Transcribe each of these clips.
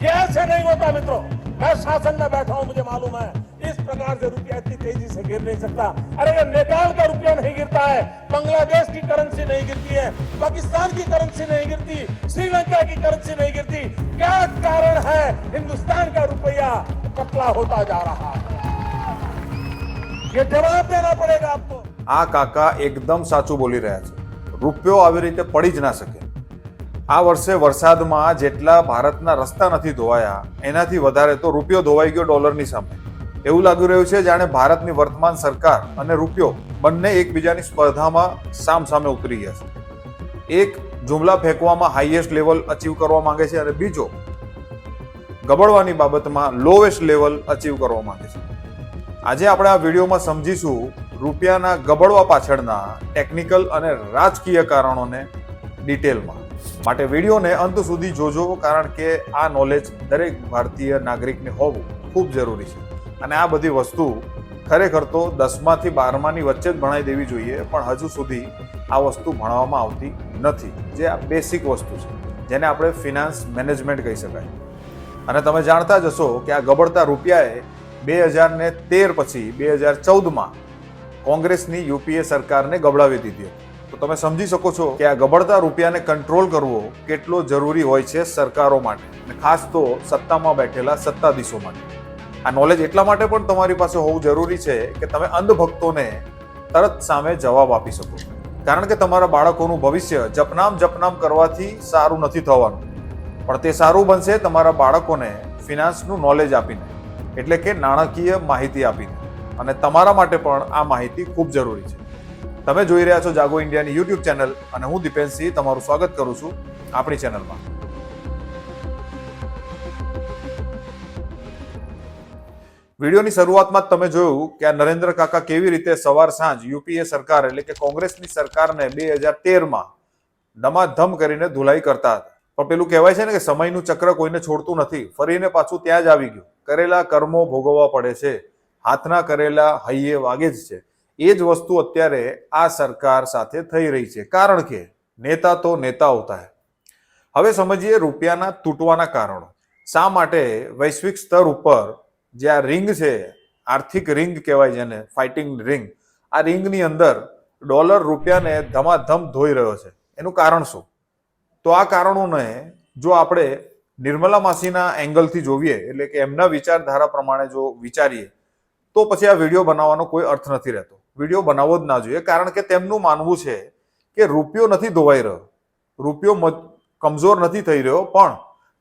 कैसे नहीं होता मित्रों मैं शासन में बैठा हूं मुझे मालूम है इस प्रकार से रुपया इतनी तेजी से गिर नहीं सकता अरे ये नेपाल का रुपया नहीं गिरता है बांग्लादेश की करेंसी नहीं गिरती है पाकिस्तान की करेंसी नहीं गिरती श्रीलंका की करेंसी नहीं गिरती क्या कारण है हिंदुस्तान का रुपया पतला होता जा रहा है ये जवाब देना पड़ेगा आपको આ કાકા એકદમ સાચું બોલી રહ્યા છે રૂપિયો આવી રીતે પડી જ ના શકે આ વર્ષે વરસાદમાં જેટલા ભારતના રસ્તા નથી ધોવાયા, એનાથી વધારે તો રૂપિયો ધોવાઈ ગયો ડોલરની સામે. એવું લાગી રહ્યું છે જાણે ભારતની વર્તમાન સરકાર અને રૂપિયો બંને એકબીજાની સ્પર્ધામાં સામ સામે ઉતરી ગયા છે. એક જુમલા ફેંકવામાં હાઈએસ્ટ લેવલ અચીવ કરવા માંગે છે અને બીજો ગબડવાની બાબતમાં લોએસ્ટ લેવલ અચીવ કરવા માંગે છે. આજે આપણે આ વિડીયોમાં સમજીશું રૂપિયાના ગબડવા પાછળના ટેકનિકલ અને રાજકીય કારણોને ડિટેલમાં માટે વિડીયોને અંત સુધી જોજો, કારણ કે આ નોલેજ દરેક ભારતીય નાગરિકને હોવું ખૂબ જરૂરી છે. અને આ બધી વસ્તુ ખરેખર તો દસમાથી બારમાની વચ્ચે જ ભણાઈ દેવી જોઈએ, પણ હજુ સુધી આ વસ્તુ ભણાવવામાં આવતી નથી, જે આ બેસિક વસ્તુ છે, જેને આપણે ફિનાન્સ મેનેજમેન્ટ કહી શકાય. અને તમે જાણતા જ હશો કે આ ગબડતા રૂપિયાએ બે હજાર તેર પછી બે હજાર ચૌદમાં કોંગ્રેસની યુપીએ સરકારને ગબડાવી દીધી હતી. તમે સમજી શકો છો કે આ ગબડતા રૂપિયાને કંટ્રોલ કરવો કેટલો જરૂરી હોય છે સરકારો માટે. અને ખાસ તો સત્તામાં બેઠેલા સત્તાધીશો માટે. આ નોલેજ એટલા માટે પણ તમારી પાસે હોવું જરૂરી છે કે તમે અંધભક્તોને તરત સામે જવાબ આપી શકો. કારણ કે તમારા બાળકોનું ભવિષ્ય જપનામ જપનામ કરવાથી સારું નથી થવાનું. પણ તે સારું બનશે તમારા બાળકોને ફિનાન્સનું નોલેજ આપીને. એટલે કે નાણાકીય માહિતી આપીને. અને તમારા માટે પણ આ માહિતી ખૂબ જરૂરી છે. તમે જોઈ રહ્યા છો જાગો ઇન્ડિયાની યુટ્યુબ ચેનલ અને હું દીપેનસિંહ તમારું સ્વાગત કરું છું આપણી ચેનલમાં. વિડીયોની શરૂઆતમાં જ તમે જોયું કે આ નરેન્દ્ર કાકા કેવી રીતે સવાર સાંજ યુપીએ સરકાર એટલે કે કોંગ્રેસની સરકારને બે હજાર તેરમાં ધમાધમ કરીને ધુલાઈ કરતા હતા. પણ પેલું કહેવાય છે ને કે સમયનું ચક્ર કોઈને છોડતું નથી. ફરીને પાછું ત્યાં જ આવી ગયું. કરેલા કર્મો ભોગવવા પડે છે. હાથના કરેલા હૈયે વાગે જ છે. એ જ વસ્તુ અત્યારે આ સરકાર સાથે થઈ રહી છે. કારણ કે નેતા તો નેતા હોતા હે. હવે સમજીએ રૂપિયાના તૂટવાના કારણો. શા માટે વૈશ્વિક સ્તર ઉપર જે આ રિંગ છે, આર્થિક રિંગ કહેવાય જેને, ફાઇટિંગ રિંગ, આ રિંગની અંદર ડોલર રૂપિયાને ધમાધમ ધોઈ રહ્યો છે. એનું કારણ શું? તો આ કારણોને જો આપણે નિર્મલા માસીના એંગલથી જોઈએ એટલે કે એમના વિચારધારા પ્રમાણે જો વિચારીએ, તો પછી આ વીડિયો બનાવવાનો કોઈ અર્થ નથી રહેતો. વીડિયો બનાવવો જ ના જોઈએ કારણ કે તેમનું માનવું છે કે રૂપિયો નથી ધોવાઈ રહ્યો. રૂપિયો કમજોર નથી થઈ રહ્યો પણ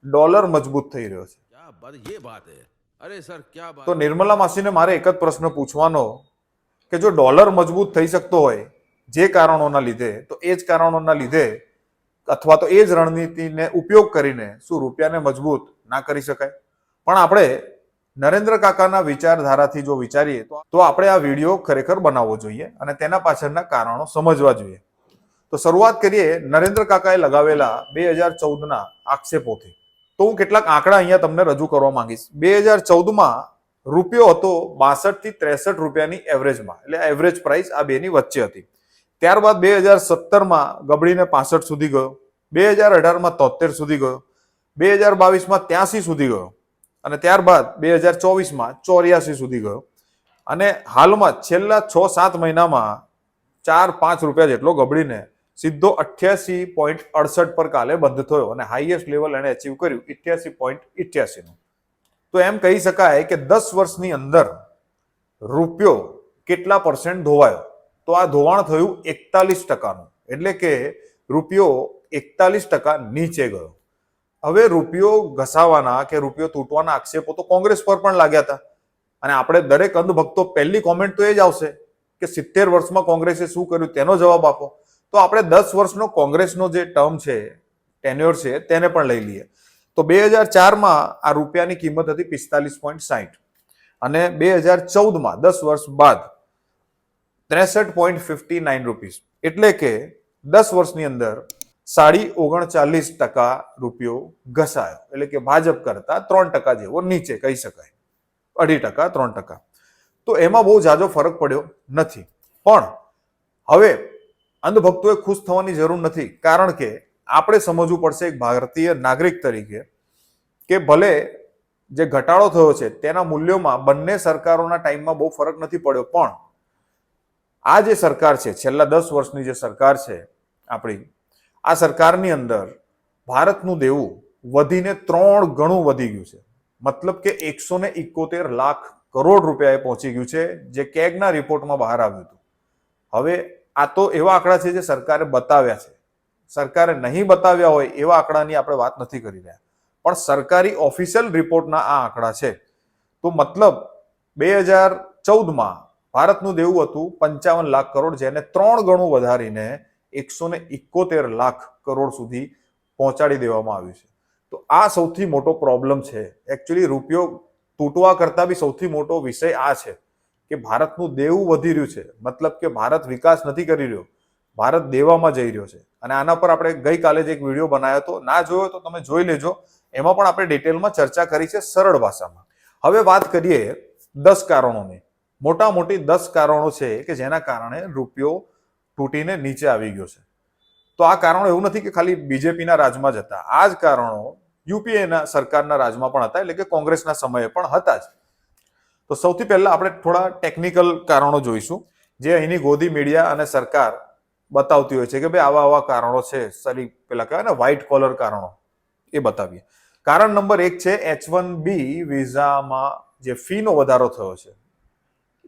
ડોલર મજબૂત થઈ રહ્યો છે. તો નિર્મલા માસીને મારે એક જ પ્રશ્ન પૂછવાનો કે જો ડોલર મજબૂત થઈ શકતો હોય જે કારણોના લીધે તો એ જ કારણોના લીધે અથવા તો એ જ રણનીતિને ઉપયોગ કરીને શું રૂપિયાને મજબૂત ના કરી શકાય? પણ આપણે નરેન્દ્ર કાકાના વિચારધારાથી જો વિચારીએ તો આપણે આ વીડિયો ખરેખર બનાવવો જોઈએ અને તેના પાછળના કારણો સમજવા જોઈએ. તો શરૂઆત કરીએ નરેન્દ્ર કાકાએ લગાવેલા બે હજાર ચૌદના આક્ષેપોથી. તો હું કેટલાક આંકડા અહીંયા તમને રજૂ કરવા માંગીશ. બે હજાર ચૌદમાં રૂપિયો હતો બાસઠથી ત્રેસઠ રૂપિયાની એવરેજમાં, એટલે એવરેજ પ્રાઇસ આ બેની વચ્ચે હતી. ત્યારબાદ બે હજાર સત્તરમાં ગબડીને પાસઠ સુધી ગયો. બે હજાર અઢારમાં તોતેર સુધી ગયો. બે હજાર બાવીસમાં ત્યાંસી સુધી ગયો. અને ત્યારબાદ બે હજાર ચોવીસમાં ચોર્યાસી સુધી ગયો. અને હાલમાં છેલ્લા છ, સાત મહિનામાં ચાર, પાંચ રૂપિયા જેટલો ગબડીને સીધો અઠ્યાસી પોઈન્ટ અડસઠ પર કાલે બંધ થયો અને હાઈએસ્ટ લેવલ એણે અચીવ કર્યું ઇઠ્યાસી પોઈન્ટ ઇઠ્યાસીનું. તો એમ કહી શકાય કે દસ વર્ષની અંદર રૂપિયો કેટલા પર્સન્ટ ધોવાયો? તો આ ધોવાણ થયું એકતાલીસ ટકાનું. એટલે કે રૂપિયો એકતાલીસ ટકા નીચે ગયો. હવે રૂપિયો ઘસાવાના કે રૂપિયો તૂટવાના આક્ષેપો તો કોંગ્રેસ પર પણ લાગ્યા હતા. અને આપણે દરેક અંધભક્તો પહેલી કોમેન્ટ તો એ જ આવશે કે સિત્તેર વર્ષમાં કોંગ્રેસે શું કર્યું તેનો જવાબ આપો. તો આપણે દસ વર્ષનો કોંગ્રેસનો જે ટર્મ છે ટેન્યોર છે, તેને પણ લઈ લઈએ. તો બે હજાર ચારમાં આ રૂપિયાની કિંમત હતી પિસ્તાલીસ પોઈન્ટ સાહીઠ અને બે હજાર ચૌદમાં, દસ વર્ષ બાદ, ત્રેસઠ પોઈન્ટ ફિફ્ટી નાઇન રૂપીસ એટલે કે દસ વર્ષની અંદર સાડી ઓગણચાલીસ ટકા રૂપિયો ઘસાયો. એટલે કે ભાજપ કરતા ત્રણ ટકા જેવો નીચે કહી શકાય. અઢી ટકા, ત્રણ ટકા. તો એમાં બહુ જાજો ફરક પડ્યો નથી. પણ હવે અંધભક્તોએ ખુશ થવાની જરૂર નથી. કારણ કે આપણે સમજવું પડશે એક ભારતીય નાગરિક તરીકે કે ભલે જે ઘટાડો થયો છે, તેના મૂલ્યોમાં બંને સરકારોના ટાઈમમાં બહુ ફરક નથી પડ્યો. પણ આ જે સરકાર છે, છેલ્લા દસ વર્ષની જે સરકાર છે, આપણી આ સરકારની અંદર ભારતનું દેવું વધીને ત્રણ ગણું વધી ગયું છે. મતલબ કે એકસો ને એકોતેર લાખ કરોડ રૂપિયાએ પહોંચી ગયું છે, જે કેગના રિપોર્ટમાં બહાર આવ્યું હતું. હવે આ તો એવા આંકડા છે જે સરકારે બતાવ્યા છે. સરકારે નહીં બતાવ્યા હોય એવા આંકડાની આપણે વાત નથી કરી રહ્યા. પણ સરકારી ઓફિશિયલ રિપોર્ટના આ આંકડા છે. તો મતલબ બે હજાર ચૌદમાં ભારતનું દેવું હતું પંચાવન લાખ કરોડ, જેને ત્રણ ગણું વધારીને એકસો ને એકોતેર લાખ કરોડ સુધી પહોંચાડી દેવામાં આવ્યું છે. તો આ સૌથી મોટો પ્રોબ્લેમ છે. એકચ્યુઅલી રૂપિયો તૂટવા કરતાં બી સૌથી મોટો વિષય આ છે કે ભારતનું દેવું વધી રહ્યું છે. મતલબ કે ભારત વિકાસ નથી કરી રહ્યો. ભારત દેવામાં જઈ રહ્યો છે. અને આના પર આપણે ગઈકાલે જ એક વીડિયો બનાવ્યો હતો. ના જોયો તો તમે જોઈ લેજો. એમાં પણ આપણે ડિટેલમાં ચર્ચા કરી છે સરળ ભાષામાં. હવે વાત કરીએ દસ કારણોની. મોટા મોટી દસ કારણો છે કે જેના કારણે રૂપિયો તૂટીને નીચે આવી ગયો છે. તો આ કારણો એવું નથી કે ખાલી બીજેપીના રાજમાં જ હતા. આ જ કારણો યુપીએના સરકારના રાજમાં પણ હતા, એટલે કે કોંગ્રેસના સમયે પણ હતા જ. તો સૌથી પહેલા આપણે થોડા ટેકનિકલ કારણો જોઈશું. જે અહીંની ગોદી મીડિયા અને સરકાર બતાવતી હોય છે કે ભાઈ આવા આવા કારણો છે. સરી પેલા કહેવાય ને વ્હાઇટ કોલર કારણો. એ બતાવીએ. કારણ નંબર એક છે એચ વન બી વિઝામાં જે ફીનો વધારો થયો છે.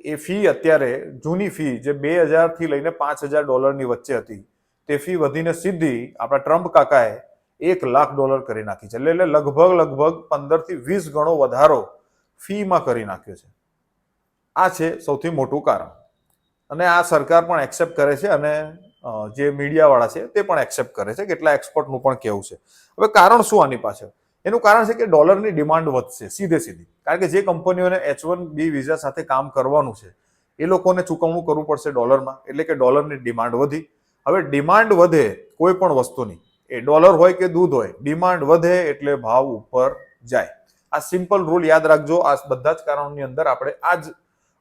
એ ફી અત્યારે, જૂની ફી જે બે હજારથી લઈને પાંચ હજાર ડોલરની વચ્ચે હતી, તે ફી વધીને સીધી આપણા ટ્રમ્પ કાકાએ એક લાખ ડોલર કરી નાખી છે. એટલે લગભગ લગભગ પંદરથી વીસ ગણો વધારો ફીમાં કરી નાખ્યો છે. આ છે સૌથી મોટું કારણ. અને આ સરકાર પણ એક્સેપ્ટ કરે છે અને જે મીડિયાવાળા છે તે પણ એક્સેપ્ટ કરે છે. કેટલા એક્સપર્ટનું પણ કહેવું છે. હવે કારણ શું આની પાછળ? એનું કારણ છે કે ડોલરની ડિમાન્ડ વધશે, સીધે સીધી. કારણ કે જે કંપનીઓને એચ વન બી વિઝા સાથે કામ કરવાનું છે, એ લોકોને ચૂકવણું કરવું પડશે ડોલરમાં, એટલે કે ડોલરની ડિમાન્ડ વધી. હવે ડિમાન્ડ વધે કોઈ પણ વસ્તુની એ ડોલર હોય કે દૂધ હોય, ડિમાન્ડ વધે એટલે ભાવ ઉપર જાય. આ સિમ્પલ રૂલ યાદ રાખજો, આ બધા જ કારણોની અંદર આપણે આ જ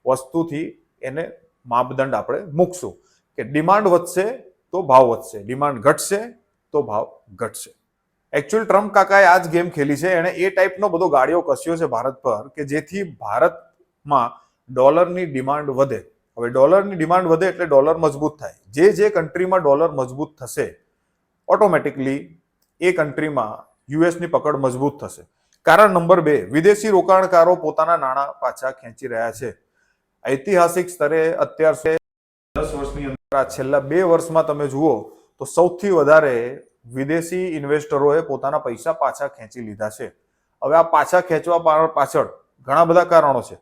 વસ્તુથી એને માપદંડ આપણે મૂકશું. કે ડિમાન્ડ વધશે તો ભાવ વધશે, ડિમાન્ડ ઘટશે તો ભાવ ઘટશે. એકચ્યુઅલ ટ્રમ્પ કાકાએ આ જ ગેમ ખેલી છે. એણે એ ટાઈપનો બધો ગાડીઓ કસ્યો છે ભારત પર કે જેથી ભારતમાં ડોલરની ડિમાન્ડ વધે. હવે ડોલરની ડિમાન્ડ વધે એટલે ડોલર મજબૂત થાય. જે જે કન્ટ્રીમાં ડોલર મજબૂત થશે ઓટોમેટિકલી એ કન્ટ્રીમાં યુએસની પકડ મજબૂત થશે. કારણ નંબર બે, વિદેશી રોકાણકારો પોતાના નાણાં પાછા ખેંચી રહ્યા છે. ઐતિહાસિક સ્તરે અત્યાર દસ વર્ષની અંદર આ છેલ્લા બે વર્ષમાં તમે જુઓ તો સૌથી વધારે વિદેશી ઇન્વેસ્ટરોએ પોતાના પૈસા પાછા ખેંચી લીધા છે. હવે આ પાછા ખેંચવા પાછળ ઘણા બધા કારણો છે.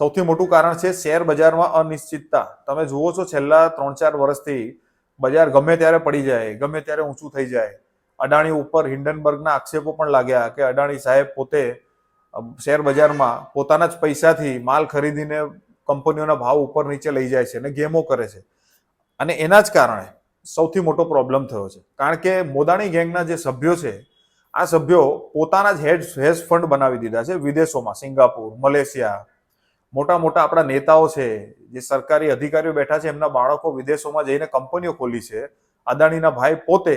સૌથી મોટું કારણ છે શેર બજારમાં અનિશ્ચિતતા. તમે જુઓ છો છેલ્લા ત્રણ ચાર વર્ષથી બજાર ગમે ત્યારે પડી જાય, ગમે ત્યારે ઊંચું થઈ જાય. અડાણી ઉપર હિન્ડનબર્ગના આક્ષેપો પણ લાગ્યા કે અડાણી સાહેબ પોતે શેર બજારમાં પોતાના જ પૈસાથી માલ ખરીદીને કંપનીઓના ભાવ ઉપર નીચે લઈ જાય છે અને ગેમો કરે છે. અને એના જ કારણે સૌથી મોટો પ્રોબ્લેમ થયો છે. કારણ કે મોદાણી ગેંગના જે સભ્યો છે, આ સભ્યો પોતાના જ હેડ હેજ ફંડ બનાવી દીધા છે વિદેશોમાં. સિંગાપુર, મલેશિયા મોટા મોટા આપણા નેતાઓ છે, જે સરકારી અધિકારીઓ બેઠા છે, એમના બાળકો વિદેશોમાં જઈને કંપનીઓ ખોલી છે. અદાણીના ભાઈ પોતે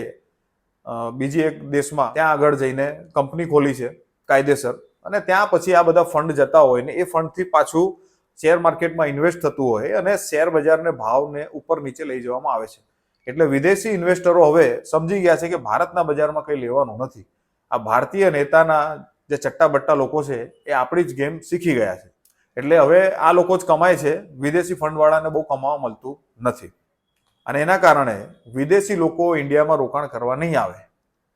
બીજી એક દેશમાં ત્યાં આગળ જઈને કંપની ખોલી છે, કાયદેસર. અને ત્યાં પછી આ બધા ફંડ જતા હોય ને એ ફંડથી પાછું શેર માર્કેટમાં ઇન્વેસ્ટ થતું હોય અને શેર બજારને ભાવને ઉપર નીચે લઈ જવામાં આવે છે. એટલે વિદેશી ઇન્વેસ્ટરો હવે સમજી ગયા છે કે ભારતના બજારમાં કંઈ લેવાનું નથી. આ ભારતીય નેતાના જે ચટ્ટા બટ્ટા લોકો છે, એ આપણી જ ગેમ શીખી ગયા છે. એટલે હવે આ લોકો જ કમાય છે, વિદેશી ફંડવાળાને બહુ કમાવા મળતું નથી. અને એના કારણે વિદેશી લોકો ઇન્ડિયામાં રોકાણ કરવા નહીં આવે.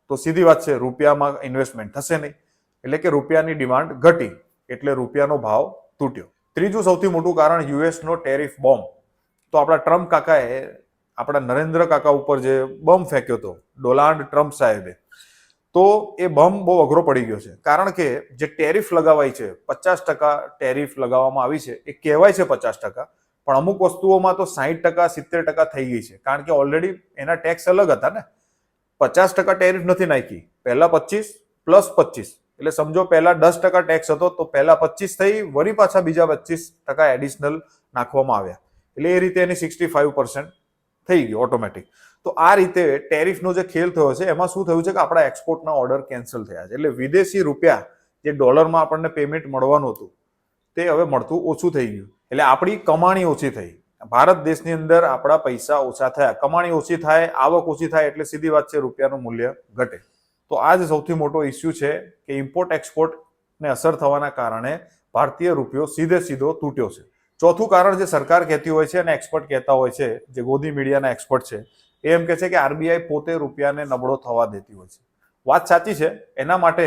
તો સીધી વાત છે, રૂપિયામાં ઇન્વેસ્ટમેન્ટ થશે નહીં. એટલે કે રૂપિયાની ડિમાન્ડ ઘટી, એટલે રૂપિયાનો ભાવ તૂટ્યો. ત્રીજું સૌથી મોટું કારણ યુએસનો ટેરિફ બોમ્બ. તો આપણા ટ્રમ્પ કાકાએ આપણા નરેન્દ્ર કાકા ઉપર જે બમ ફેંક્યો હતો, ડોનાલ્ડ ટ્રમ્પ સાહેબે, તો એ બમ બહુ અઘરો પડી ગયો છે. કારણ કે જે ટેરિફ લગાવાય છે, પચાસ ટકા ટેરિફ લગાવવામાં આવી છે, એ કહેવાય છે પચાસ ટકા, પણ અમુક વસ્તુઓમાં તો સાહીઠ ટકા, સિત્તેર ટકા થઈ ગઈ છે. કારણ કે ઓલરેડી એના ટેક્સ અલગ હતા ને. પચાસ ટકા ટેરિફ નથી નાખી. પહેલા પચીસ પ્લસ પચીસ. એટલે સમજો પહેલા દસ ટકા ટેક્સ હતો, તો પહેલા પચીસ થઈ, વળી પાછા બીજા પચીસ ટકા એડિશનલ નાખવામાં આવ્યા. એટલે એ રીતે એની સિક્સટી ફાઈવ પર્સન્ટ થઈ ગયું ઓટોમેટિક તો આ રીતે ટેરિફનો જે ખેલ થયો છે, એમાં શું થયું છે કે આપણા એક્સપોર્ટના ઓર્ડર કેન્સલ થયા છે. એટલે વિદેશી રૂપિયા જે ડોલરમાં આપણને પેમેન્ટ મળવાનું હતું, તે હવે મળતું ઓછું થઈ ગયું. એટલે આપણી કમાણી ઓછી થઈ. ભારત દેશની અંદર આપણા પૈસા ઓછા થયા. કમાણી ઓછી થાય, આવક ઓછી થાય, એટલે સીધી વાત છે, રૂપિયાનું મૂલ્ય ઘટે. તો આ જ સૌથી મોટો ઇસ્યુ છે કે ઇમ્પોર્ટ એક્સપોર્ટને અસર થવાના કારણે ભારતીય રૂપિયો સીધે સીધો તૂટ્યો છે. ચોથું કારણ જે સરકાર કહેતી હોય છે અને એક્સપર્ટ કહેતા હોય છે, જે ગોદી મીડિયાના એક્સપર્ટ છે, એ એમ કહે છે કે આરબીઆઈ પોતે રૂપિયાને નબળો થવા દેતી હોય છે. વાત સાચી છે, એના માટે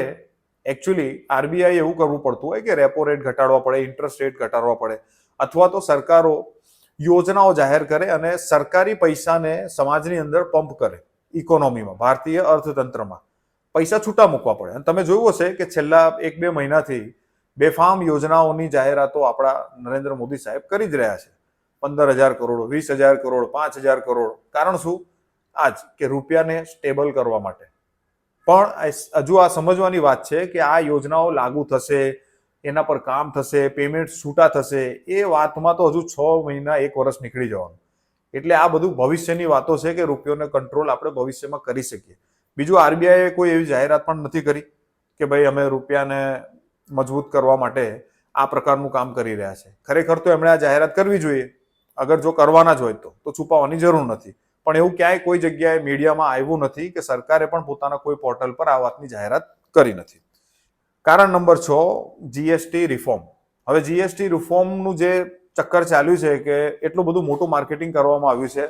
એકચ્યુઅલી આરબીઆઈ એવું કરવું પડતું હોય કે રેપો રેટ ઘટાડવા પડે ઇન્ટરેસ્ટ રેટ ઘટાડવા પડે, અથવા તો સરકારો યોજનાઓ જાહેર કરે અને સરકારી પૈસાને સમાજની અંદર પંપ કરે ઇકોનોમીમાં ભારતીય અર્થતંત્રમાં. પૈસા છૂટા મૂકવા પડે. અને તમે જોયું હશે કે છેલ્લા એક બે મહિનાથી બેફામ યોજનાઓની જાહેરાતો આપણા નરેન્દ્ર મોદી સાહેબ કરી જ રહ્યા છે. પંદર હજાર કરોડ, વીસ હજાર કરોડ, પાંચ હજાર કરોડ. કારણ શું? આજ કે રૂપિયાને સ્ટેબલ કરવા માટે. પણ હજુ આ સમજવાની વાત છે કે આ યોજનાઓ લાગુ થશે, એના પર કામ થશે, પેમેન્ટ છૂટા થશે, એ વાતમાં તો હજુ છ મહિના, એક વર્ષ નીકળી જવાનું. એટલે આ બધું ભવિષ્યની વાતો છે કે રૂપિયોને કંટ્રોલ આપણે ભવિષ્યમાં કરી શકીએ. બીજું આરબીઆઈએ કોઈ એવી જાહેરાત પણ નથી કરી કે ભાઈ અમે રૂપિયાને મજબૂત કરવા માટે આ પ્રકારનું કામ કરી રહ્યા છે. ખરેખર તો એમણે આ જાહેરાત કરવી જોઈએ. અગર જો કરવાના જ હોય તો છુપાવવાની જરૂર નથી. પણ એવું ક્યાંય કોઈ જગ્યાએ મીડિયામાં આવ્યું નથી કે સરકારે પણ પોતાના કોઈ પોર્ટલ પર આ વાતની જાહેરાત કરી નથી. કારણ નંબર છ જીએસટી રિફોર્મ હવે જીએસટી રિફોર્મનું જે ચક્કર ચાલ્યું છે કે એટલું બધું મોટું માર્કેટિંગ કરવામાં આવ્યું છે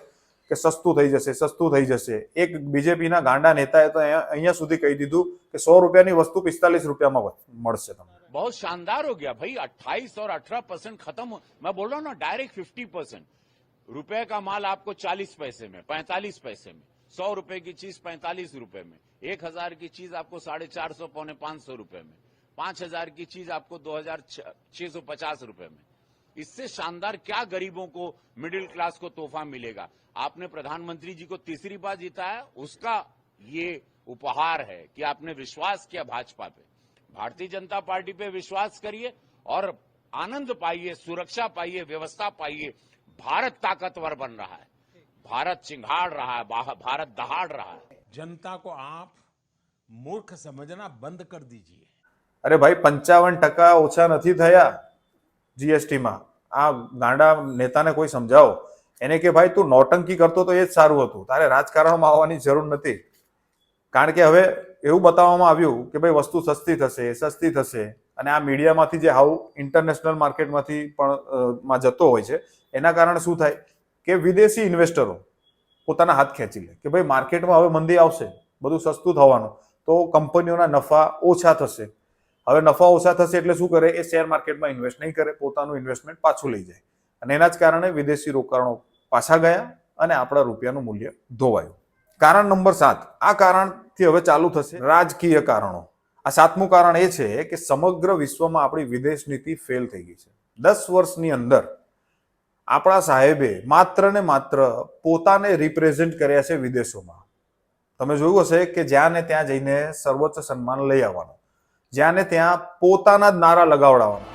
કે સસ્તું થઈ જશે સસ્તું થઈ જશે એક બીજેપીના ગાંડા નેતાએ તો અહીંયા અહીંયા સુધી કહી દીધું કે સો રૂપિયાની વસ્તુ પિસ્તાલીસ રૂપિયામાં વ- મળશે તમને बहुत शानदार हो गया भाई 28 और 18 परसेंट खत्म हो- मैं बोल रहा हूँ ना डायरेक्ट 50 परसेंट रुपए का माल आपको 40 पैसे में 45 पैसे में सौ रुपए की चीज 45 रुपए में एक हजार की चीज आपको साढ़े चार सौ पौने पांच सौ रुपए में पांच हजार की चीज आपको दो हजार छह सौ पचास रुपए में इससे शानदार क्या गरीबों को मिडिल क्लास को तोहफा मिलेगा? आपने प्रधानमंत्री जी को तीसरी बार जिताया उसका ये उपहार है कि आपने विश्वास किया भाजपा पे। भारतीय जनता पार्टी पे विश्वास करिए और आनंद पाइए सुरक्षा पाइए व्यवस्था पाइए। भारत ताकतवर बन रहा है। भारत चिंगाड़ रहा है भारत दहाड़ रहा है। जनता को आप मूर्ख समझना बंद कर दीजिए। अरे भाई पंचावन टका ओछा नहीं थया જીએસટીમાં આ ગાંડા નેતાને કોઈ સમજાવો. એને કે, ભાઈ, તું નોટંકી કરતો તો એ જ સારું હતું. તારે રાજકારણમાં આવવાની જરૂર નથી. કારણ કે હવે એવું બતાવવામાં આવ્યું કે, ભાઈ, વસ્તુ સસ્તી થશે સસ્તી થશે. અને આ મીડિયામાંથી જે હાઉ ઇન્ટરનેશનલ માર્કેટમાંથી પણ માં જતો હોય છે, એના કારણે શું થાય કે, વિદેશી ઇન્વેસ્ટરો પોતાના હાથ ખેંચી લે કે, ભાઈ, માર્કેટમાં હવે મંદી આવશે, બધું સસ્તું થવાનું. તો કંપનીઓના નફા ઓછા થશે. હવે નફા ઓછા થશે એટલે શું કરે? એ શેર માર્કેટમાં ઇન્વેસ્ટ નહીં કરે, પોતાનું ઇન્વેસ્ટમેન્ટ પાછું લઈ જાય. અને એના જ કારણે વિદેશી રોકાણો પાછા ગયા અને આપણા રૂપિયાનું મૂલ્ય ધોવાયું. કારણ નંબર સાત. આ કારણથી હવે ચાલુ થશે રાજકીય કારણો. આ સાતમું કારણ એ છે કે સમગ્ર વિશ્વમાં આપણી વિદેશ નીતિ ફેલ થઈ ગઈ છે. દસ વર્ષની અંદર આપણા સાહેબે માત્ર ને માત્ર પોતાને રિપ્રેઝેન્ટ કર્યા છે વિદેશોમાં. તમે જોયું હશે કે જ્યાં ને ત્યાં જઈને સર્વોચ્ચ સન્માન લઈ આવવાનું. જ્યાં ત્યાં પોતાના જ નારા લગાવડાવવાના.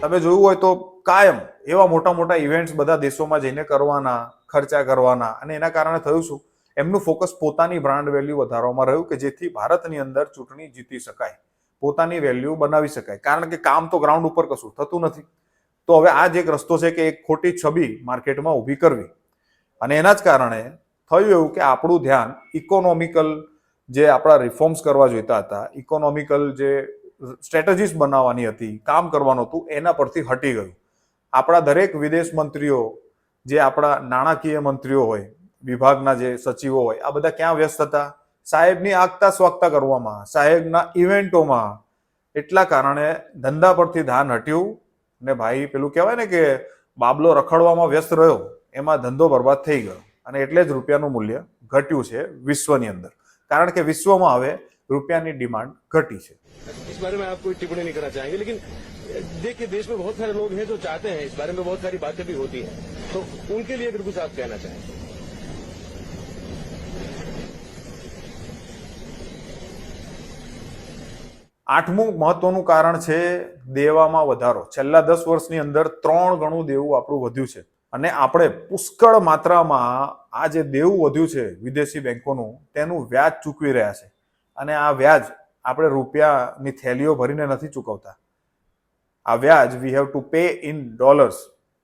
તમે જોયું હોય તો કાયમ એવા મોટા મોટા ઇવેન્ટ્સ બધા દેશોમાં જઈને કરવાના, ખર્ચા કરવાના અને એના કારણે થયું શું? એમનું ફોકસ પોતાની બ્રાન્ડ વેલ્યુ વધારવામાં રહ્યું કે જેથી ભારતની અંદર ચૂંટણી જીતી શકાય. પોતાની વેલ્યુ બનાવી શકાય. કારણ કે કામ તો ગ્રાઉન્ડ ઉપર કશું થતું નથી. તો હવે આ જ એક રસ્તો છે કે એક ખોટી છબી માર્કેટમાં ઊભી કરવી. અને એના જ કારણે થયું એવું કે આપણું ધ્યાન ઇકોનોમિકલ જે આપણા રિફોર્મ્સ કરવા જોઈતા હતા ઇકોનોમિકલ જે સ્ટ્રેટેજીસ બનાવવાની હતી, કામ કરવાનું હતું, એના પરથી હટી ગયું. આપણા દરેક વિદેશ મંત્રીઓ, જે આપણા નાણાકીય મંત્રીઓ હોય, વિભાગના જે સચિવો હોય, આ બધા ક્યાં વ્યસ્ત હતા? સાહેબની આગતા સ્વાગતા કરવામાં, સાહેબના ઇવેન્ટોમાં. એટલા કારણે ધંધા પરથી ધ્યાન હટ્યું ને ભાઈ પેલું કહેવાય ને કે બાબલો રખડવામાં વ્યસ્ત રહ્યો, એમાં ધંધો બરબાદ થઈ ગયો. અને એટલે જ રૂપિયાનું મૂલ્ય ઘટ્યું છે વિશ્વની અંદર. કારણ કે વિશ્વમાં હવે રૂપિયાની ડિમાન્ડ ઘટી છે इस बारे में आप कोई टिप्पणी नहीं करना चाहेंगे लेकिन देखिए देश में बहुत सारे लोग हैं जो चाहते हैं इस बारे में बहुत सारी बातें भी होती हैं तो उनके लिए अगर कुछ आप कहना चाहें આઠમું મહત્વનું કારણ છે દેવામાં વધારો છેલ્લા દસ વર્ષની અંદર ત્રણ ગણું દેવું આપણું વધ્યું છે અને આપણે પુષ્કળ માત્રામાં આ જે દેવું વધ્યું છે વિદેશી બેંકોનું, તેનું વ્યાજ ચૂકવી રહ્યા છે. અને આ વ્યાજ આપણે રૂપિયાની થેલીઓ ભરીને નથી ચૂકવતા. આ વ્યાજ we have to pay in dollars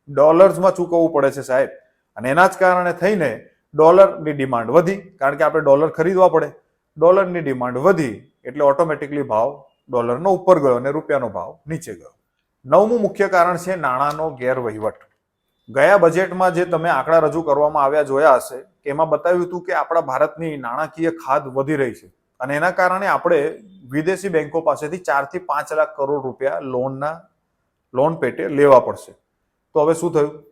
ડોલર્સમાં ચૂકવવું પડે છે સાહેબ. અને એના જ કારણે થઈને ડોલરની ડિમાન્ડ વધી, કારણ કે આપણે ડોલર ખરીદવા પડે. ડોલરની ડિમાન્ડ વધી, એટલે ઓટોમેટિકલી ભાવ ડોલરનો ઉપર ગયો અને રૂપિયાનો ભાવ નીચે ગયો. નવમું મુખ્ય કારણ છે નાણાંનો ગેરવહીવટ. ગયા બજેટમાં જે તમે આંકડા રજૂ કરવામાં આવ્યા જોયા હશે, એમાં બતાવ્યું હતું કે આપણા ભારતની નાણાકીય ખાદ વધી રહી છે. અને એના કારણે આપણે વિદેશી બેંકો પાસેથી ચારથી પાંચ લાખ કરોડ રૂપિયા લોનના, લોન પેટે લેવા પડશે. તો હવે શું થયું?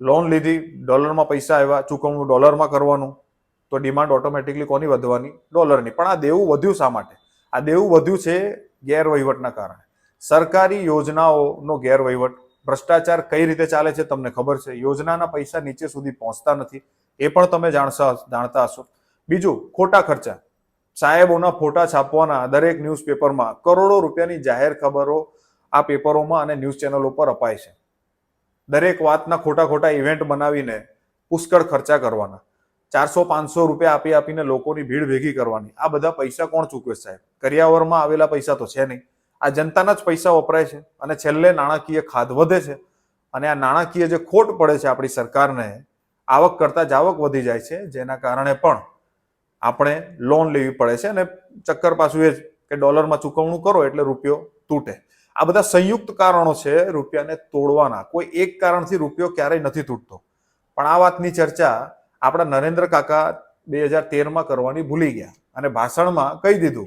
લોન લીધી, ડોલરમાં પૈસા આવ્યા, ચૂકવણું ડોલરમાં કરવાનું, તો ડિમાન્ડ ઓટોમેટિકલી કોની વધવાની? ડોલરની. પણ આ દેવું વધ્યું શા માટે? આ દેવું વધ્યું છે ગેરવહીવટના કારણે. સરકારી યોજનાઓનો ગેરવહીવટ ભ્રષ્ટાચાર કઈ રીતે ચાલે છે તમને ખબર છે? યોજનાના પૈસા નીચે સુધી પહોંચતા નથી. એ પણ તમે જાણશા, જાણતા હશો. બીજું, ખોટા ખર્ચા. સાહેબોના ફોટા છાપવાના દરેક ન્યૂઝપેપરમાં કરોડો રૂપિયાની જાહેર ખબરો આ પેપરોમાં અને ન્યૂઝ ચેનલો પર અપાય છે. દરેક વાતના ખોટા ખોટા ઇવેન્ટ બનાવીને પુષ્કળ ખર્ચા કરવાના. ચારસો, પાંચસો રૂપિયા આપી આપીને લોકોની ભીડ ભેગી કરવાની. આ બધા પૈસા કોણ ચૂકવે સાહેબ? કરિયાવરમાં આવેલા પૈસા તો છે નહીં. આ જનતાના જ પૈસા વપરાય છે અને છેલ્લે નાણાકીય ખાધ વધે છે અને આ નાણાકીય જે ખોટ પડે છે આપણી સરકારને, આવક કરતાં આવક વધી જાય છે, જેના કારણે પણ આપણે લોન લેવી પડે છે અને ચક્કર પાછું એ જ કે ડોલરમાં ચૂકવણું કરો એટલે રૂપિયો તૂટે. આ બધા સંયુક્ત કારણો છે રૂપિયાને તોડવાના. કોઈ એક કારણથી રૂપિયો ક્યારેય નથી તૂટતો. પણ આ વાતની ચર્ચા આપણા નરેન્દ્ર કાકા બે હજાર તેરમાં કરવાની ભૂલી ગયા અને ભાષણમાં કહી દીધું.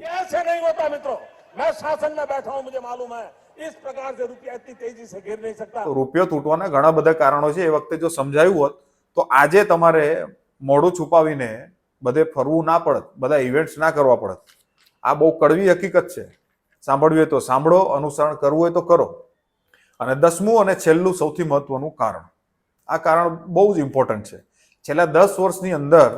मैं शासन में बैठा हूं मुझे मालूम है इस प्रकार से रुपया इतनी तेजी से गिर नहीं सकता તો રૂપિયો તૂટવાના ઘણા બધા કારણો છે એ વખતે જો સમજાયું હોત તો આજે તમારે મોઢું છુપાવીને બધે ફરવું ના પડત બધા ઇવેન્ટ્સ ના કરવા પડત આ બહુ કડવી હકીકત છે સાંભળવી હોય તો સાંભળો અનુસરણ કરવું હોય તો કરો અને દસમું અને છેલ્લું સૌથી મહત્વનું કારણ આ કારણ બહુ જ ઇમ્પોર્ટન્ટ છે છેલ્લા દસ વર્ષની અંદર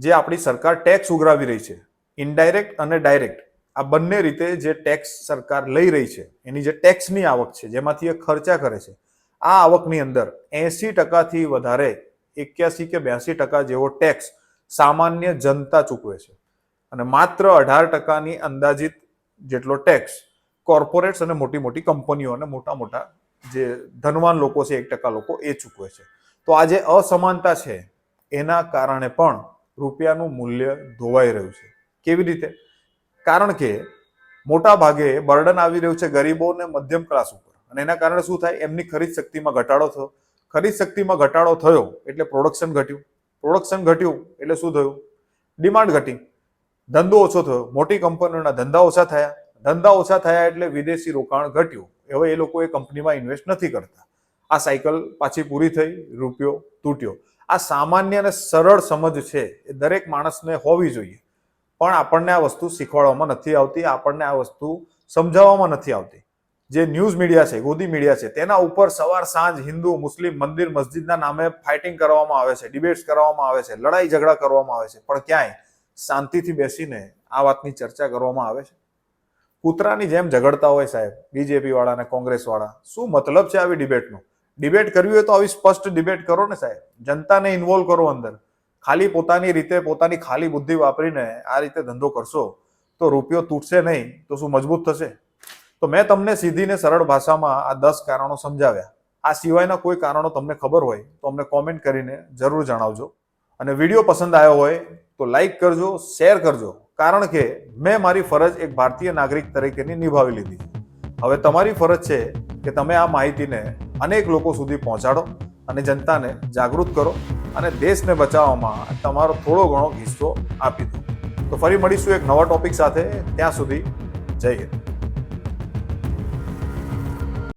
જે આપણી સરકાર ટેક્સ ઉઘરાવી રહી છે ઇનડાયરેક્ટ અને ડાયરેક્ટ આ બંને રીતે જે ટેક્સ સરકાર લઈ રહી છે, એની જે ટેક્સની આવક છે, જેમાંથી એ ખર્ચા કરે છે, આ આવકની અંદર એસી ટકાથી વધારે, એક્યાસી કે બ્યાસી ટકા જેવો ટેક્સ સામાન્ય જનતા ચૂકવે છે. અને માત્ર અઢાર ટકાની અંદાજિત જેટલો ટેક્સ કોર્પોરેટ્સ અને મોટી મોટી કંપનીઓ અને મોટા મોટા જે ધનવાન લોકો છે, એક ટકા લોકો એ ચૂકવે છે. તો આ જે અસમાનતા છે, એના કારણે પણ રૂપિયાનું મૂલ્ય ધોવાઈ રહ્યું છે. કેવી રીતે? કારણ કે મોટા ભાગે બર્ડન આવી રહ્યું છે ગરીબો અને મધ્યમ ક્લાસ ઉપર. અને એના કારણે શું થાય? એમની ખરીદ શક્તિમાં ઘટાડો થયો. ખરીદ શક્તિમાં ઘટાડો થયો એટલે પ્રોડક્શન ઘટ્યું. પ્રોડક્શન ઘટ્યું એટલે શું થયું? ડિમાન્ડ ઘટી. ધંધો ઓછો થયો. મોટી કંપનીઓના ધંધા ઓછા થયા. ધંધા ઓછા થયા એટલે વિદેશી રોકાણ ઘટ્યું. હવે એ લોકો એ કંપનીમાં ઇન્વેસ્ટ નથી કરતા. આ સાયકલ પાછી પૂરી થઈ, રૂપિયો તૂટ્યો. આ સામાન્ય અને સરળ સમજ છે એ દરેક માણસને હોવી જોઈએ. પણ આપણને આ વસ્તુ શીખવાડવામાં નથી આવતી, આપણને આ વસ્તુ સમજાવવામાં નથી આવતી. જે ન્યૂઝ મીડિયા છે, ગોદી મીડિયા છે, તેના ઉપર સવાર સાંજ હિન્દુ, મુસ્લિમ મંદિર, મસ્જિદના નામે ફાઇટિંગ કરવામાં આવે છે ડિબેટ્સ કરવામાં આવે છે, લડાઈ ઝઘડા કરવામાં આવે છે, પણ ક્યાંય શાંતિથી બેસીને આ વાતની ચર્ચા કરવામાં આવે છે? કૂતરાની જેમ ઝઘડતા હોય સાહેબ બીજેપી વાળા અને કોંગ્રેસ વાળા. શું મતલબ છે આવી ડિબેટનો ડિબેટ કરવી હોય તો આવી સ્પષ્ટ ડિબેટ કરો ને સાહેબ. જનતાને ઇન્વોલ્વ કરો અંદર. ખાલી પોતાની રીતે પોતાની ખાલી બુદ્ધિ વાપરીને આ રીતે ધંધો કરશો, તો રૂપિયો તૂટશે નહીં, તો શું મજબૂત થશે? તો મેં તમને સીધી ને સરળ ભાષામાં આ દસ કારણો સમજાવ્યા. આ સિવાયના કોઈ કારણો તમને ખબર હોય, તો અમને કોમેન્ટ કરીને જરૂર જણાવજો. અને વીડિયો પસંદ આવ્યો હોય, તો લાઈક કરજો શેર કરજો. કારણ કે મેં મારી ફરજ એક ભારતીય નાગરિક તરીકેની નિભાવી લીધી. હવે તમારી ફરજ છે કે તમે આ માહિતીને અનેક લોકો સુધી પહોંચાડો અને જનતાને જાગૃત કરો અને દેશને બચાવવામાં તમારો થોડો ઘણો હિસ્સો આપી દો. તો ફરી મળીશું એક નવા ટોપિક સાથે. ત્યાં સુધી જય હિન્દ.